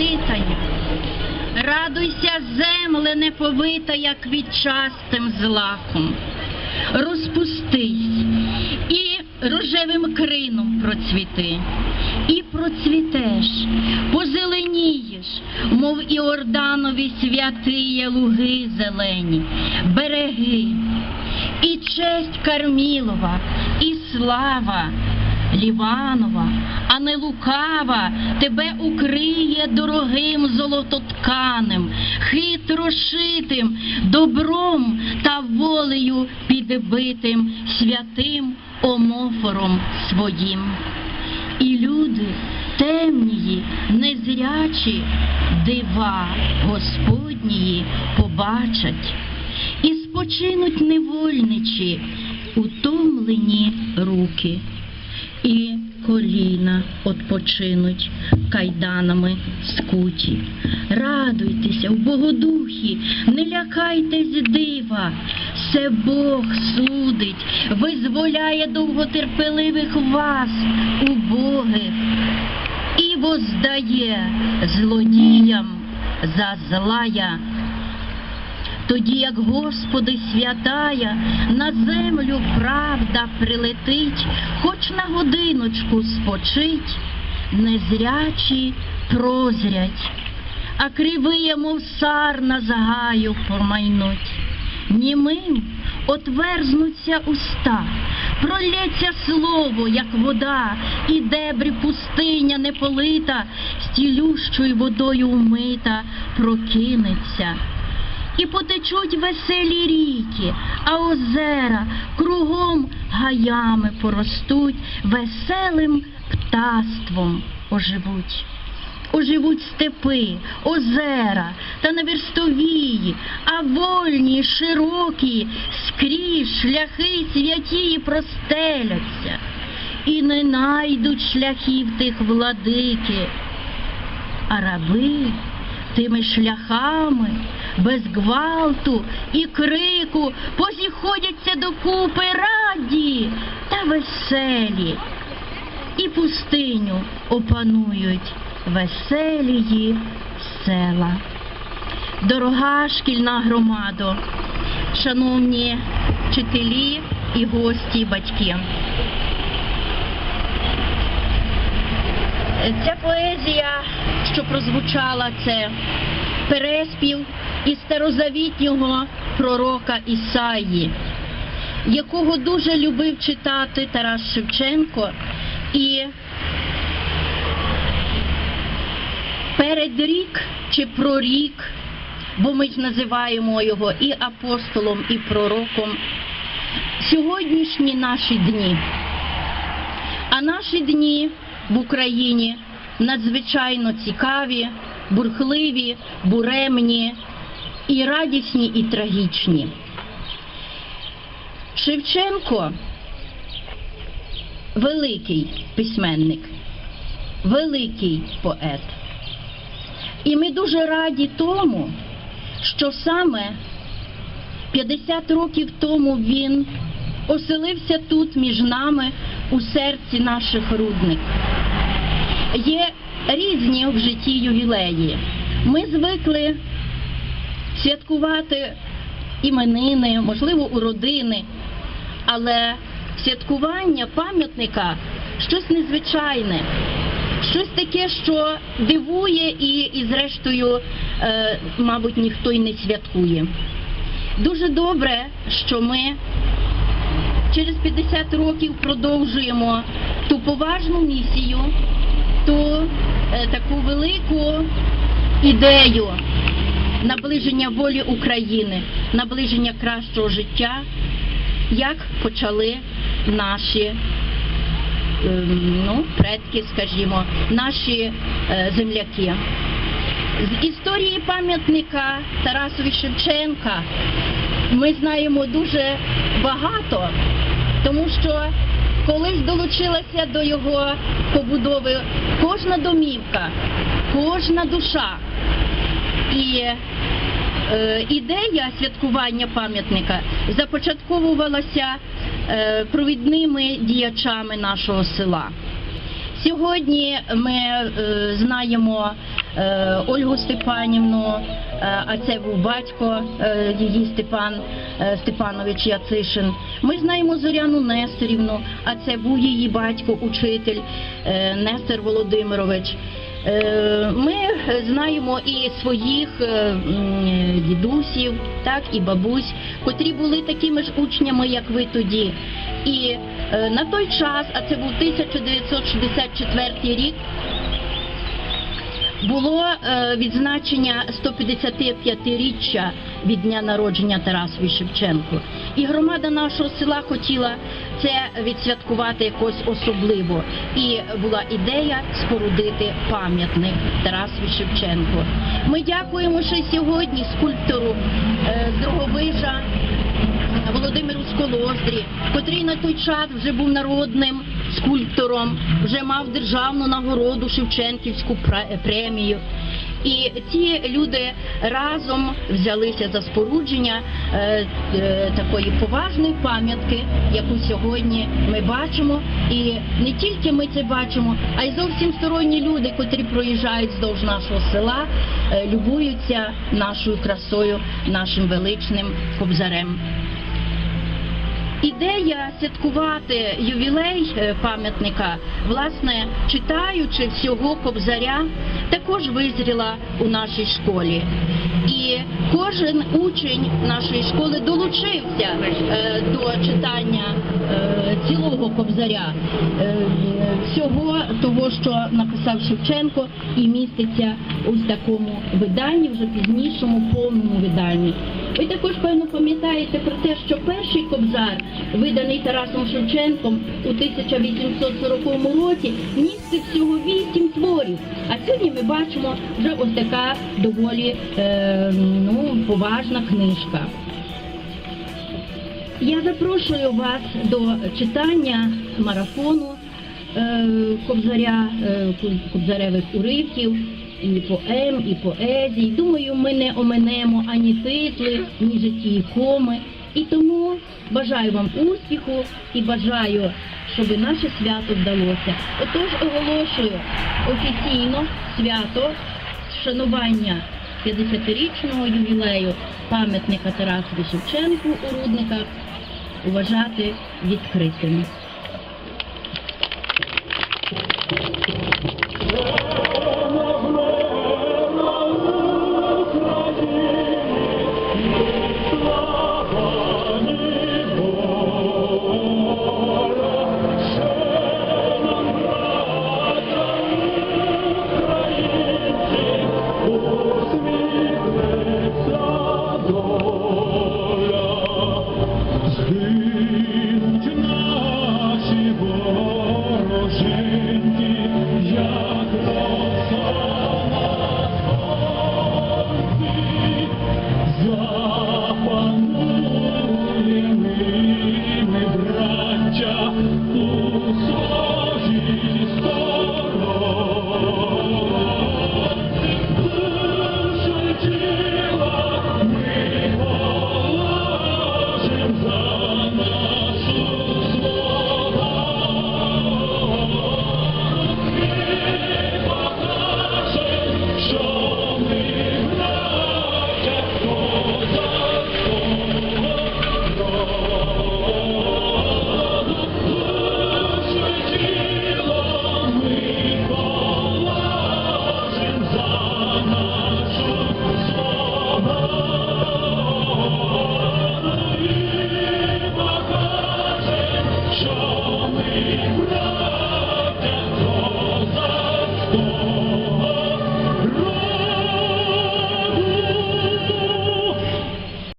политая. Радуйся, земле неповитая квітчастим злаком. Розпустись і рожевим крином процвіти. І процвітеш, позеленієш, мов Іорданові святиє луги зелені, береги, і честь Кармілова, і слава Ліванова, а не лукава, тебе укриє дорогим золототканим, хитро шитим, добром та волею підбитим святим омофором своїм. І люди темнії, незрячі, дива Господнії побачать, і спочинуть невольничі, утомлені руки, і коліна отпочинуть кайданами скуті. Радуйтеся в Богодухі, не лякайтесь дива, все Бог судить, визволяє довготерпеливих вас, убогих, і воздає злодіям за злая. Тоді, як Господи святая, на землю правда прилетить, хоч на годиночку спочить, незрячі прозрять, а кривиє, мов сарна з гаю помайнуть. Німим отверзнуться уста, пролється слово, як вода, і дебрі пустиня неполита, стілющою водою умита, прокинеться. І потечуть веселі ріки, а озера кругом гаями поростуть, веселим птаством оживуть. Оживуть степи, озера та наверстовії, а вольні, широкі, скрізь шляхи святії простеляться, і не найдуть шляхів тих владики, а раби тими шляхами, без гвалту і крику, позіходяться докупи раді та веселі, і пустиню опанують веселії села. Дорога шкільна громадо, шановні вчителі і гості, батьки. Ця поезія, що прозвучала, це переспів із старозавітнього пророка Ісаї, якого дуже любив читати Тарас Шевченко. І передрік чи прорік, бо ми ж називаємо його і апостолом, і пророком, сьогоднішні наші дні. А наші дні в Україні надзвичайно цікаві, бурхливі, буремні, і радісні, і трагічні. Шевченко великий письменник, великий поет. І ми дуже раді тому, що саме 50 років тому він оселився тут між нами у серці наших рудник. Є різні в житті ювілеї. Ми звикли святкувати іменини, можливо, у родини, але святкування пам'ятника щось незвичайне, щось таке, що дивує і, і зрештою, е, мабуть, ніхто й не святкує. Дуже добре, що ми через 50 років продовжуємо ту поважну місію, ту е, таку велику ідею наближення волі України, наближення кращого життя, як почали наші ем, ну, предки, скажімо, наші е, земляки. З історії пам'ятника Тарасові Шевченка ми знаємо дуже багато, тому що колись долучилася до його побудови кожна домівка, кожна душа. І е, ідея святкування пам'ятника започатковувалася е, провідними діячами нашого села. Сьогодні ми е, знаємо е, Ольгу Степанівну, е, а це був батько е, її Степан е, Степанович Яцишин. Ми знаємо Зоряну Несторівну, а це був її батько, учитель е, Нестор Володимирович. Е, Ми знаємо і своїх е, дідусів, так і бабусь, котрі були такими ж учнями, як ви тоді. І е, на той час, а це був 1964 рік, було е, відзначення 155-річчя від дня народження Тарасові Шевченко. І громада нашого села хотіла це відсвяткувати якось особливо. І була ідея спорудити пам'ятник Тарасові Шевченко. Ми дякуємо ще сьогодні скульптору е, з Дроговижа Володимиру Сколоздрі, котрий на той час вже був народним скульптором, вже мав державну нагороду Шевченківську премію. І ці люди разом взялися за спорудження е, е, такої поважної пам'ятки, яку сьогодні ми бачимо. І не тільки ми це бачимо, а й зовсім сторонні люди, котрі проїжджають здовж нашого села, е, любуються нашою красою, нашим величним кобзарем. Ідея святкувати ювілей е, пам'ятника, власне, читаючи всього кобзаря, також визріла у нашій школі. І кожен учень нашої школи долучився е, до читання е, цілого кобзаря, всього того, що написав Шевченко, і міститься ось такому виданні, вже пізнішому повному виданні. Ви також певно пам'ятаєте про те, що перший кобзар, виданий Тарасом Шевченком у 1840 році, містив всього вісім творів. А сьогодні ми бачимо вже ось така доволі е, ну, поважна книжка. Я запрошую вас до читання марафону е, кобзаря, е, кобзаревих уривків, і поем, і поезій. Думаю, ми не оминемо ані титли, ні житті і коми. І тому бажаю вам успіху і бажаю, щоб наше свято вдалося. Отож оголошую офіційно свято вшанування 50-річного ювілею пам'ятника Тарасові Шевченку у Рудниках вважати відкритим. Jesus.